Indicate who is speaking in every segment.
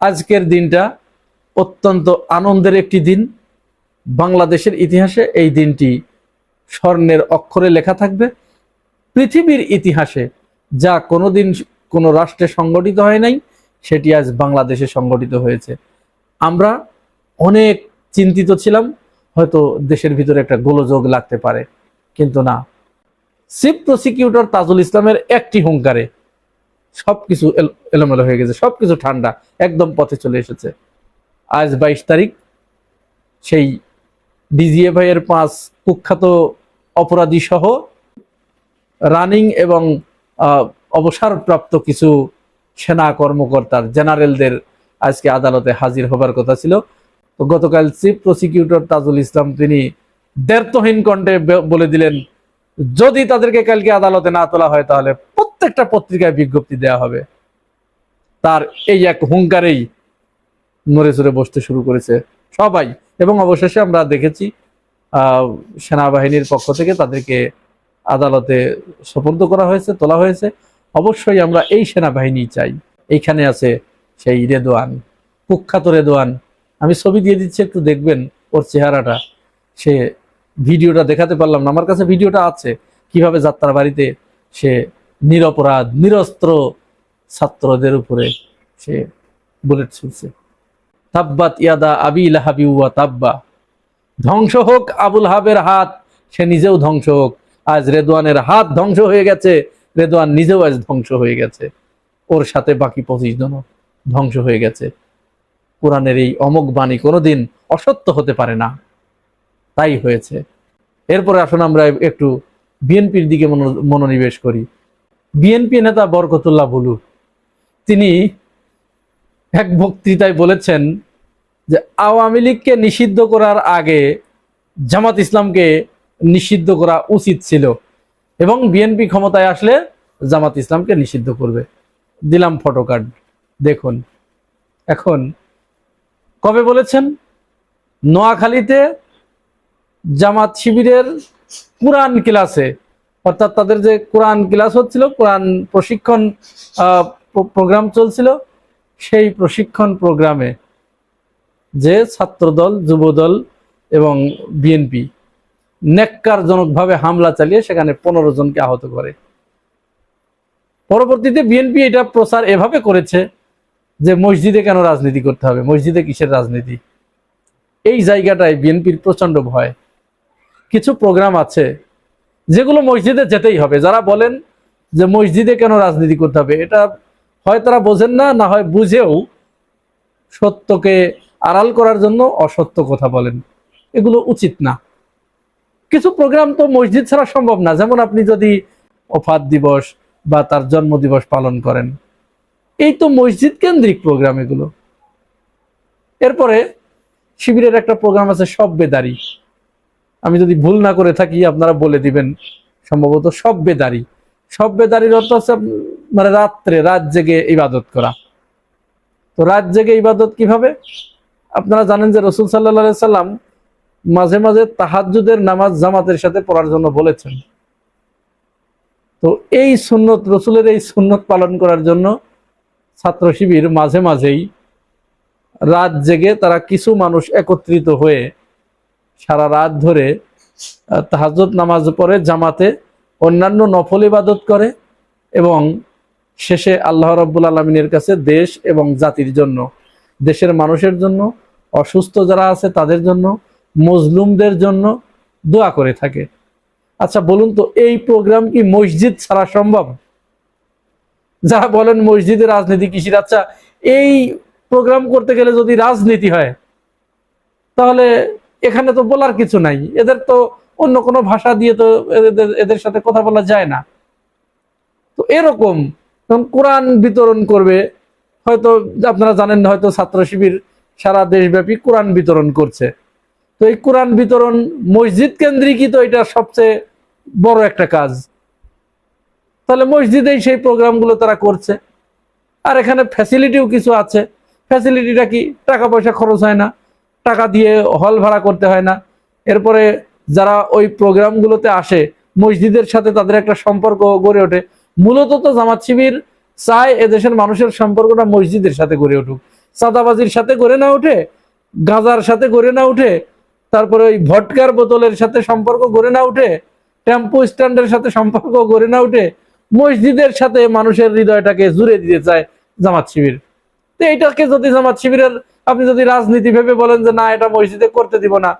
Speaker 1: আজকের দিনটা অত্যন্ত আনন্দের একটি দিন। বাংলাদেশের ইতিহাসে এই দিনটি স্বর্ণের অক্ষরে লেখা থাকবে। পৃথিবীর ইতিহাসে যা কোনোদিন কোনো রাষ্ট্রে সংগঠিত হয় নাই, সেটি আজ বাংলাদেশে সংগঠিত হয়েছে। আমরা অনেক চিন্তিত ছিলাম, হয়তো দেশের ভিতরে একটা গোলযোগ লাগতে পারে, কিন্তু না। চিফ প্রসিকিউটর তাজুল ইসলামের একটি হুঙ্কারে সবকিছু এলোমেলো হয়ে গেছে, সবকিছু ঠান্ডা, একদম পথে চলে এসেছে। আজ বাইশ তারিখ, সেই ডিজিএফআই এর পাঁচ কুখ্যাত অপরাধী সহ রানিং এবং অবসরপ্রাপ্ত কিছু সেনা কর্মকর্তার, জেনারেলদের আজকে আদালতে হাজির হবার কথা ছিল। তো গতকাল চিফ প্রসিকিউটর তাজুল ইসলাম তিনি দ্ব্যর্থহীন কণ্ঠে বলে দিলেন যদি তাদেরকে কালকে আদালতে না তোলা হয়, তাহলে প্রত্যেকটা পত্রিকায় বিজ্ঞপ্তি দেওয়া হবে। তার এই এক হুঙ্কারেই নড়ে চড়ে বসতে শুরু করেছে সবাই। এবং অবশেষে আমরা দেখেছি সেনাবাহিনীর পক্ষ থেকে তাদেরকে আদালতে সোপর্দ করা হয়েছে, তোলা হয়েছে। অবশ্যই আমরা এই সেনাবাহিনী চাই। এইখানে আছে সেই রেদোয়ান, কুখ্যাত রেদোয়ান। আমি ছবি দিয়ে দিচ্ছি, একটু দেখবেন ওর চেহারাটা। সে ভিডিওটা দেখাতে পারলাম না। আমার কাছে ভিডিওটা আছে। কীভাবে যাত্রা বাড়িতে সে নিরপরাধ, নিরস্ত্র ছাত্রদের উপরে সে বুলেট ছুটছে তাব্বাত ইয়াদা আবি লাহাবি ওয়া তাব্বা। ধ্বংস হোক আবুল হাবের হাত, সে নিজেও ধ্বংস হোক। আজ রেদওয়ানের হাত ধ্বংস হয়ে গেছে। রেদওয়ান নিজেও আজ ধ্বংস হয়ে গেছে। ওর সাথে বাকি পঁচিশ জনও ধ্বংস হয়ে গেছে। কোরআনের এই অমোঘ বাণী কোনোদিন অসত্য হতে পারে না। তাই হয়েছে। এরপরে আসুন আমরা একটু বিএনপির দিকে মনো- মনোনিবেশ করি। বিএনপি নেতা বরকতুল্লাহ বুলু, তিনি এক বক্তৃতায় বলেছেন যে আওয়ামী লীগকে নিষিদ্ধ করার আগে জামাত ইসলামকে নিষিদ্ধ করা উচিত ছিল এবং বিএনপি ক্ষমতায় আসলে জামাত ইসলামকে নিষিদ্ধ করবে। দিলাম ফটো কার্ড দেখুন। এখন কবে বলেছেন? নোয়াখালীতে জামাত শিবিরের কোরআন ক্লাসে, অর্থাৎ তাদের যে কোরআন ক্লাস হচ্ছিল, কোরআন প্রশিক্ষণ প্রোগ্রাম চলছিল, সেই প্রশিক্ষণ প্রোগ্রামে যে ছাত্রদল, যুবদল এবং বিএনপি নেককারজনকভাবে হামলা চালিয়ে সেখানে পনেরো জনকে আহত করে। পরবর্তীতে বিএনপি এটা প্রচার এভাবে করেছে যে মসজিদে কেন রাজনীতি করতে হবে? মসজিদে কিসের রাজনীতি? এই জায়গাটায় বিএনপির প্রচণ্ড ভয়। কিছু প্রোগ্রাম আছে, যেগুলো মসজিদে যেতেই হবে। যারা বলেন যে মসজিদে কেন রাজনীতি করতে হবে, এটা হয় তারা বোঝেন না না হয় বুঝেও সত্যকে আড়াল করার জন্য অসত্য কথা বলেন। এগুলো উচিত না। কিছু প্রোগ্রাম তো মসজিদ ছাড়া সম্ভব না। যেমন আপনি যদি অফাত দিবস বা তার জন্ম দিবস পালন করেন। এই তো মসজিদ কেন্দ্রিক প্রোগ্রাম এগুলো। এরপরে শিবিরের একটা প্রোগ্রাম আছে সব বেদারি। আমি যদি ভুল না করে থাকি, আপনারা বলে দিবেন। সম্ভবত সব বেদারি। সব বেদারির অর্থ হচ্ছে মানে রাত্রে, রাত জেগে ইবাদত করা। তো রাত জেগে ইবাদত কীভাবে? আপনারা জানেন যে রসুল সাল্লা সাল্লাম মাঝে মাঝে তাহাজ্জুদের নামাজ জামাতের সাথে পড়ার জন্য বলেছেন। তো এই সুন্নত, রসুলের এই সুন্নত পালন করার জন্য ছাত্র শিবির মাঝে মাঝেই রাত জেগে তারা কিছু মানুষ একত্রিত হয়ে সারা রাত ধরে তাহাজত নামাজ পড়ে, জামাতে অন্যান্য নফল ইবাদত করে এবং শেষে আল্লাহ রব্বুল আলমিনের কাছে দেশ এবং জাতির জন্য, দেশের মানুষের জন্য, অসুস্থ যারা আছে তাদের জন্য মজলুমদের জন্য দোয়া করে থাকে। আচ্ছা বলুন তো, এই প্রোগ্রাম কি মসজিদ ছাড়া সম্ভব? যারা বলেন মসজিদে রাজনীতি কিসির আচ্ছা এই প্রোগ্রাম করতে গেলে যদি রাজনীতি হয়, তাহলে এখানে তো বলার কিছু নাই। এদের তো অন্য কোনো ভাষা দিয়ে তো এদের সাথে কথা বলা যায় না। তো এরকম কোরআন বিতরণ করবে, হয়তো আপনারা জানেন হয়তো ছাত্র শিবির সারা দেশব্যাপী কোরআন বিতরণ করছে। তো এই কোরআন বিতরণ মসজিদ কেন্দ্রিকই তো এটা সবচেয়ে বড় একটা কাজ। তাহলে মসজিদেই সেই প্রোগ্রামগুলো তারা করছে। আর এখানে ফ্যাসিলিটিও কিছু আছে। ফ্যাসিলিটিটা কি টাকা পয়সা খরচ হয় না। টাকা দিয়ে হল ভাড়া করতে হয় না। এরপরে যারা ওই প্রোগ্রামগুলোতে আসে, মসজিদের সাথে তাদের একটা সম্পর্ক গড়ে ওঠে। মূলত তো জামাত শিবির চায় এদেশের মানুষের সম্পর্কটা মসজিদের সাথে গড়ে উঠুক। চাঁদাবাজির সাথে করে না উঠে, গাঁজার সাথে করে না উঠে, তারপরে ওই ভটকার বোতলের সাথে সম্পর্ক গড়ে না উঠে, টেম্পো স্ট্যান্ডের সাথে সম্পর্ক গড়ে না উঠে, মসজিদের সাথে মানুষের হৃদয়টাকে জুড়ে দিতে চায় জামাত শিবির। তো এইটাকে যদি জামাত শিবিরের আপনি যদি রাজনীতি ভেবে বলেন যে না, এটা মসজিদে করতে দিব না,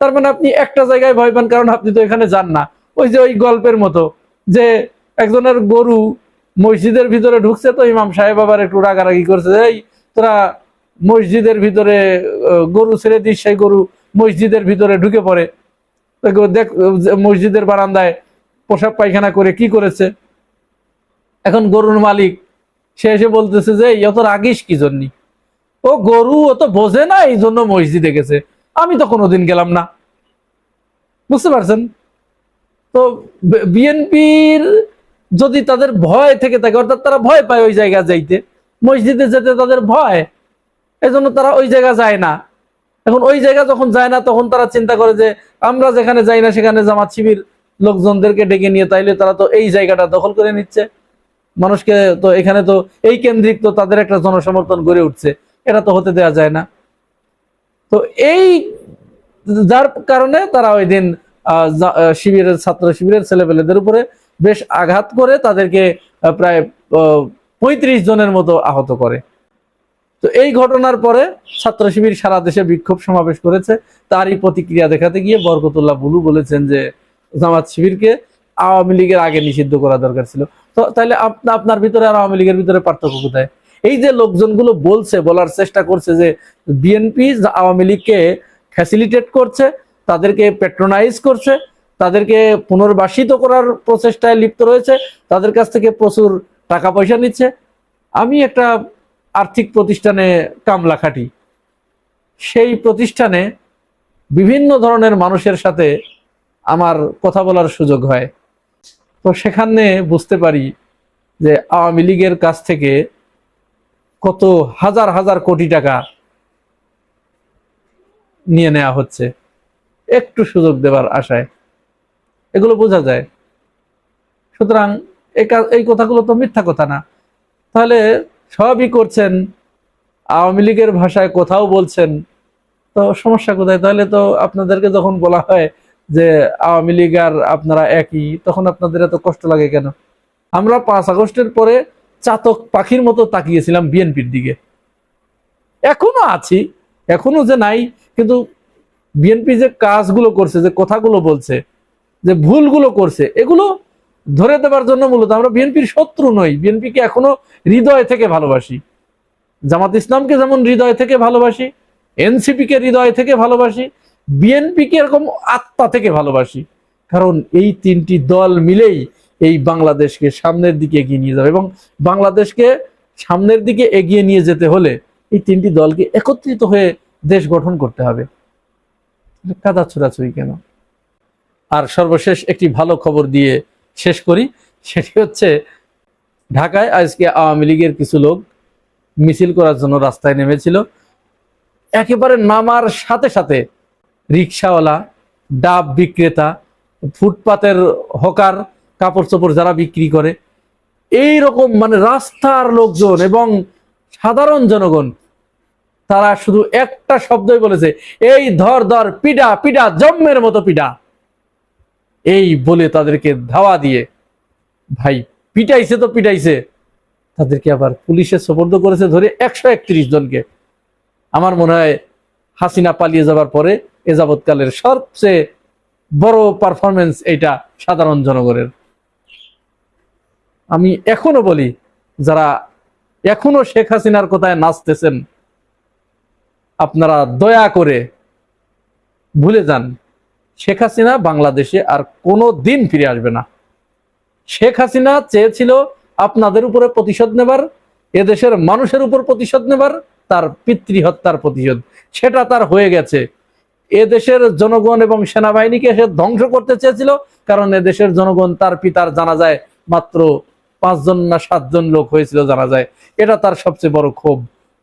Speaker 1: তার মানে আপনি একটা জায়গায় ভয় পান, কারণ আপনি তো এখানে যান না। ওই যে ওই গল্পের মতো যে একজনের গরু মসজিদের ভিতরে ঢুকছে, তো ইমাম সাহেব আবার একটু রাগারাগি করছে, এই, তোরা মসজিদের ভিতরে গরু ছেড়ে দিস, সেই গরু মসজিদের ভিতরে ঢুকে পড়ে। দেখ মসজিদের বারান্দায় পোশাক পায়খানা করে কি করেছে? এখন গরুর মালিক, সে এসে বলতেছে যে, এই, অত রাগিস কি জন্যি? ও গরু, ও তো বোঝে না এই জন্য মসজিদে গেছে। আমি তো কোনোদিন গেলাম না। বুঝতে পারছেন? তো বিএনপির যদি তাদের ভয় থেকে থাকে, অর্থাৎ তারা ভয় পায় ওই জায়গা যাইতে, মসজিদে যেতে তাদের ভয় এই জন্য তারা ওই জায়গা যায় না। এখন ওই জায়গা যখন যায় না, তখন তারা চিন্তা করে যে, আমরা যেখানে যাই না সেখানে জামাত শিবির লোকজনদেরকে ডেকে নিয়ে, তাইলে তারা তো এই জায়গাটা দখল করে নিচ্ছে। মানুষকে তো এখানে তো এই কেন্দ্রিক তো তাদের একটা জনসমর্থন গড়ে উঠছে। এটা তো হতে দেওয়া যায় না। তো এই যার কারণে তারা ওই দিন শিবিরের, ছাত্র শিবিরের ছেলেপেলেদের উপরে বেশ আঘাত করে তাদেরকে প্রায় পঁয়ত্রিশ জনের মতো আহত করে। তো এই ঘটনার পরে ছাত্র শিবির সারা দেশে বিক্ষোভ সমাবেশ করেছে। তারই প্রতিক্রিয়া দেখাতে গিয়ে বরকতুল্লাহ বুলু বলেছেন যে, জামাত শিবিরকে আওয়ামী লীগের আগে নিষিদ্ধ করা দরকার ছিল। তো তাহলে আপনা আপনার ভিতরে আর আওয়ামী লীগের ভিতরে পার্থক্য কোথায়? এই যে লোকজনগুলো বলছে, বলার চেষ্টা করছে যে বিএনপি আওয়ামী লীগকে ফ্যাসিলিটেট করছে, তাদেরকে পেট্রোনাইজ করছে, তাদেরকে পুনর্বাসিত করার প্রচেষ্টায় লিপ্ত রয়েছে, তাদের কাছ থেকে প্রচুর টাকা পয়সা নিচ্ছে। আমি একটা আর্থিক প্রতিষ্ঠানে কামলা খাটি সেই প্রতিষ্ঠানে বিভিন্ন ধরনের মানুষের সাথে আমার কথা বলার সুযোগ হয়। তো সেখানে বুঝতে পারি যে আওয়ামী লীগের কাছ থেকে কত হাজার হাজার কোটি টাকা নিয়ে নেওয়া হচ্ছে। একটু সুযোগ দেবার আশায়। এগুলো বোঝা যায়। সুতরাং এই কথাগুলো তো মিথ্যা কথা না। তাহলে সবই করছেন, আওয়ামী লীগের ভাষায় কোথাও বলছেন, তো সমস্যা কোথায়? তাহলে তো আপনাদেরকে যখন বলা হয় যে আওয়ামী লীগ আর আপনারা একই, তখন আপনাদের এত কষ্ট লাগে কেন? আমরা পাঁচ আগস্টের পরে চাতক পাখির মতো তাকিয়েছিলাম বিএনপির দিকে। এখনও আছি, এখনও যে নাই, কিন্তু বিএনপি যে কাজগুলো করছে, যে কথাগুলো বলছে, যে ভুলগুলো করছে, এগুলো ধরে দেবার জন্য মূলত আমরা বিএনপির শত্রু নই। বিএনপিকে এখনও হৃদয় থেকে ভালোবাসি। জামাত ইসলামকে যেমন হৃদয় থেকে ভালোবাসি এনসিপি কে হৃদয় থেকে ভালোবাসি, বিএনপিকে এরকম আত্মা থেকে ভালোবাসি। কারণ এই তিনটি দল মিলেই এই বাংলাদেশকে সামনের দিকে এগিয়ে নিয়ে যাবে এবং বাংলাদেশকে সামনের দিকে এগিয়ে নিয়ে যেতে হলে এই তিনটি দলকে একত্রিত হয়ে দেশ গঠন করতে হবে। কাদা ছোড়াছুড়ি কেন? আর সর্বশেষ একটি ভালো খবর দিয়ে শেষ করি, সেটি হচ্ছে ঢাকায় আজকে আওয়ামী লীগের কিছু লোক মিছিল করার জন্য রাস্তায় নেমেছিল। একেবারে নামার সাথে সাথে রিক্সাওয়ালা, ডাব বিক্রেতা, ফুটপাতের হকার কাপড় চোপড় যারা বিক্রি করে। এই রকম মানে রাস্তার লোকজন এবং সাধারণ জনগণ, তারা শুধু একটা শব্দই বলেছে, এই ধর ধর পিডা পিডা, জম্মের মতো পিডা। এই বলে তাদেরকে ধাওয়া দিয়ে, ভাই পিটাইছে তো পিটাইছে, তাদেরকে আবার পুলিশে সোপর্দ করেছে ধরে একশো একত্রিশ জনকে। আমার মনে হয় হাসিনা পালিয়ে যাবার পরে এ যাবৎকালের সবচেয়ে বড় পারফরমেন্স এটা সাধারণ জনগণের। আমি এখনও বলি, যারা এখনও শেখ হাসিনার কোথায় নাচতেছেন, আপনারা দয়া করে ভুলে যান, শেখ হাসিনা বাংলাদেশে আর কোনো দিন ফিরে আসবে না। শেখ হাসিনা চেয়েছিল আপনাদের উপরে প্রতিশোধ নেবার, এদেশের মানুষের উপর প্রতিশোধ নেবার, তার পিতৃহত্যার প্রতিশোধ। সেটা তার হয়ে গেছে। এদেশের জনগণ এবং সেনাবাহিনীকে সে ধ্বংস করতে চেয়েছিল, কারণ এদেশের জনগণ তার পিতার জানা যায় মাত্র পাঁচজন না সাতজন লোক হয়েছিল জানা যায়। এটা তার সবচেয়ে বড় ক্ষোভ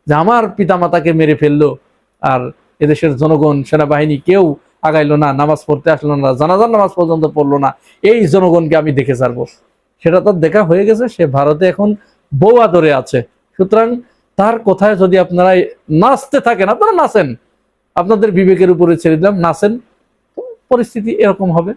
Speaker 1: যে আমার পিতামাতাকে মেরে ফেলল আর এদেশের জনগণ, সেনাবাহিনী কেউ আগাইলো না, নামাজ পড়তে আসলো না, জানাজার নামাজ পর্যন্ত পড়ল না। এই জনগণকে আমি দেখে ছাড়বো। সেটা তার দেখা হয়ে গেছে, সে ভারতে এখন বউ আদরে আছে। সুতরাং তার কোথায় যদি আপনারা নাচতে থাকেন, আপনারা নাচেন। আপনাদের বিবেকের উপরে ছেড়ে দিলাম, নাচেন। পরিস্থিতি এরকম হবে।